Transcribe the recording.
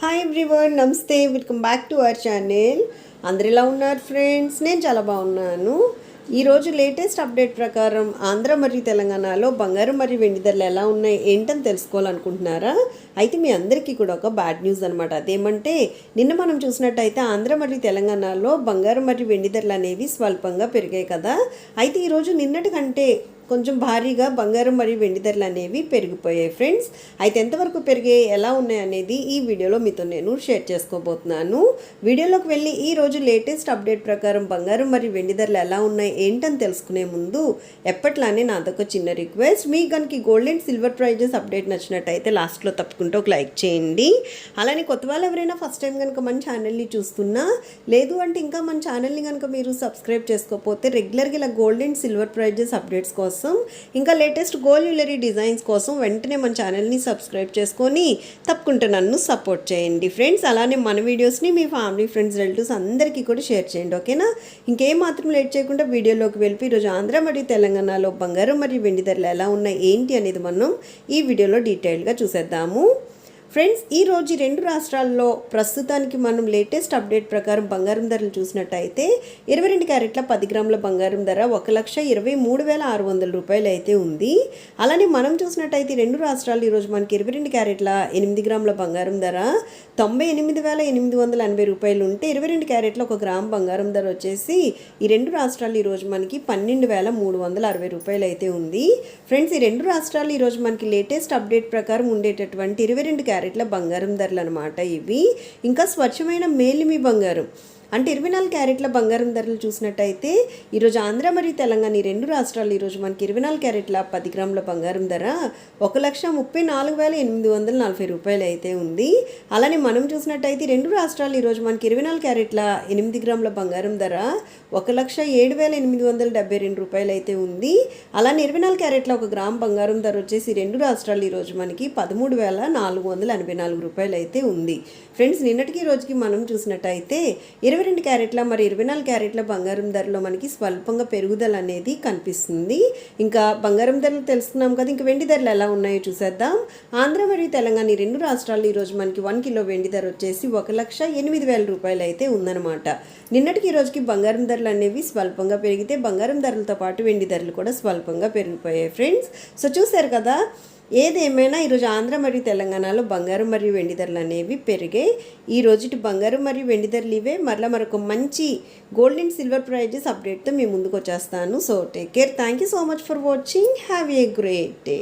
Hi everyone నమస్తే. Welcome back to our channel అందరు ఎలా ఉన్నారు ఫ్రెండ్స్ నేను చాలా బాగున్నాను. ఈరోజు లేటెస్ట్ అప్డేట్ ప్రకారం ఆంధ్ర మరియు తెలంగాణలో బంగారం మరియు వెండి ధరలు ఎలా ఉన్నాయి ఏంటని తెలుసుకోవాలనుకుంటున్నారా? అయితే మీ అందరికీ కూడా ఒక బ్యాడ్ న్యూస్ అనమాట అదేమంటే నిన్న మనం చూసినట్టయితే ఆంధ్ర మరియు తెలంగాణలో బంగారం మరియు వెండి ధరలు అనేవి స్వల్పంగా పెరిగాయి కదా. అయితే ఈరోజు నిన్నటి కంటే కొంచెం భారీగా బంగారం మరియు వెండి ధరలు అనేవి పెరిగిపోయాయి ఫ్రెండ్స్ అయితే ఎంతవరకు పెరిగాయి ఎలా ఉన్నాయి అనేది ఈ వీడియోలో మీతో నేను షేర్ చేసుకోబోతున్నాను. వీడియోలోకి వెళ్ళి ఈ రోజు లేటెస్ట్ అప్డేట్ ప్రకారం బంగారం మరియు వెండి ధరలు ఎలా ఉన్నాయి ఏంటని తెలుసుకునే ముందు ఎప్పట్లానే నాదొక చిన్న రిక్వెస్ట్ మీ కనుక gold and silver prizes update నచ్చినట్టయితే లాస్ట్లో తప్పకుండా ఒక లైక్ చేయండి. అలానే కొత్త వాళ్ళు ఎవరైనా ఫస్ట్ టైం కనుక మన ఛానల్ని చూస్తున్నా లేదు అంటే ఇంకా మన ఛానల్ని కనుక మీరు సబ్స్క్రైబ్ చేసుకోకపోతే రెగ్యులర్గా ఇలా gold and silver prizes updates కోసం ఇంకా లేటెస్ట్ గోల్డ్ జ్యువెలరీ డిజైన్స్ కోసం వెంటనే మన ఛానల్ని సబ్స్క్రైబ్ చేసుకొని తప్పకుండా నన్ను సపోర్ట్ చేయండి. ఫ్రెండ్స్ అలానే మన వీడియోస్ని మీ ఫ్యామిలీ ఫ్రెండ్స్ రిలేటివ్స్ అందరికీ కూడా షేర్ చేయండి ఓకేనా ఇంకేం మాత్రం లేట్ చేయకుండా వీడియోలోకి వెళ్ళి ఈరోజు ఆంధ్ర మరియు తెలంగాణలో బంగారం మరియు వెండి ధరలు ఎలా ఉన్నాయి ఏంటి అనేది మనం ఈ వీడియోలో డీటెయిల్గా చూసేద్దాము. ఫ్రెండ్స్ ఈ రోజు రెండు రాష్ట్రాల్లో ప్రస్తుతానికి మనం లేటెస్ట్ అప్డేట్ ప్రకారం బంగారం ధరలు చూసినట్టయితే ఇరవై రెండు క్యారెట్ల పది గ్రాముల బంగారం ధర ఒక లక్ష ఇరవై మూడు వేల ఆరు వందల రూపాయలు అయితే ఉంది. అలానే మనం చూసినట్టయితే రెండు రాష్ట్రాలు ఈరోజు మనకి ఇరవై రెండు క్యారెట్ల ఎనిమిది గ్రాముల బంగారం ధర తొంభై ఎనిమిది వేల ఎనిమిది వందల ఎనభై రూపాయలు ఉంటే ఇరవై రెండు క్యారెట్ల ఒక గ్రామ్ బంగారం ధర వచ్చేసి ఈ రెండు రాష్ట్రాలు ఈరోజు మనకి పన్నెండు వేల మూడు వందల అరవై రూపాయలు అయితే ఉంది. ఫ్రెండ్స్ ఈ రెండు రాష్ట్రాలు ఈరోజు మనకి లేటెస్ట్ అప్డేట్ ప్రకారం ఉండేటటువంటి ఇరవై రెండు క్యారెట్ల బంగారం ధరలు అనమాట ఇవి. ఇంకా స్వచ్ఛమైన మేలిమి బంగారం. అంటే ఇరవై నాలుగు క్యారెట్ల బంగారం ధరలు చూసినట్టయితే ఈరోజు ఆంధ్ర మరియు తెలంగాణ ఈ రెండు రాష్ట్రాలు ఈరోజు మనకి ఇరవై నాలుగు క్యారెట్ల పది గ్రాముల బంగారం ధర ఒక లక్ష ముప్పై నాలుగు వేల ఎనిమిది వందల నలభై రూపాయలు అయితే ఉంది. అలానే మనం చూసినట్టయితే రెండు రాష్ట్రాలు ఈరోజు మనకి ఇరవై నాలుగు క్యారెట్ల ఎనిమిది గ్రాముల బంగారం ధర ఒక లక్ష ఏడు వేల ఎనిమిది వందల డెబ్బై రెండు రూపాయలు అయితే ఉంది. అలానే ఇరవై నాలుగు క్యారెట్ల ఒక గ్రామ్ బంగారం ధర వచ్చేసి రెండు రాష్ట్రాలు ఈరోజు మనకి పదమూడు వేల నాలుగు వందల ఎనభై నాలుగు రూపాయలు అయితే ఉంది. ఫ్రెండ్స్ నిన్నటికి రోజుకి మనం చూసినట్టయితే ఇరవై ఇరవై రెండు క్యారెట్ల మరి ఇరవై నాలుగు క్యారెట్ల బంగారం ధరలో మనకి స్వల్పంగా పెరుగుదల అనేది కనిపిస్తుంది. ఇంకా బంగారం ధరలు తెలుసుకున్నాం కదా ఇంకా వెండి ధరలు ఎలా ఉన్నాయో చూసేద్దాం. ఆంధ్ర మరియు తెలంగాణ ఈ రెండు రాష్ట్రాల్లో ఈరోజు మనకి వన్ కిలో వెండి ధర వచ్చేసి ఒక లక్ష ఎనిమిది వేల రూపాయలు అయితే ఉందన్నమాట. నిన్నటికి ఈ రోజుకి బంగారం ధరలు అనేవి స్వల్పంగా పెరిగితే బంగారం ధరలతో పాటు వెండి ధరలు కూడా స్వల్పంగా పెరిగిపోయాయి ఫ్రెండ్స్. సో చూశారు కదా ఏదేమైనా ఈరోజు ఆంధ్ర మరియు తెలంగాణలో బంగారం మరియు వెండి ధరలు అనేవి పెరిగాయి ఈ రోజుటి బంగారం మరియు వెండి ధరలు ఇవే. మరలా మరొక మంచి గోల్డ్ అండ్ సిల్వర్ ప్రైజెస్ అప్డేట్తో మీ ముందుకు వచ్చేస్తాను. So take care thank you so much for watching have a great day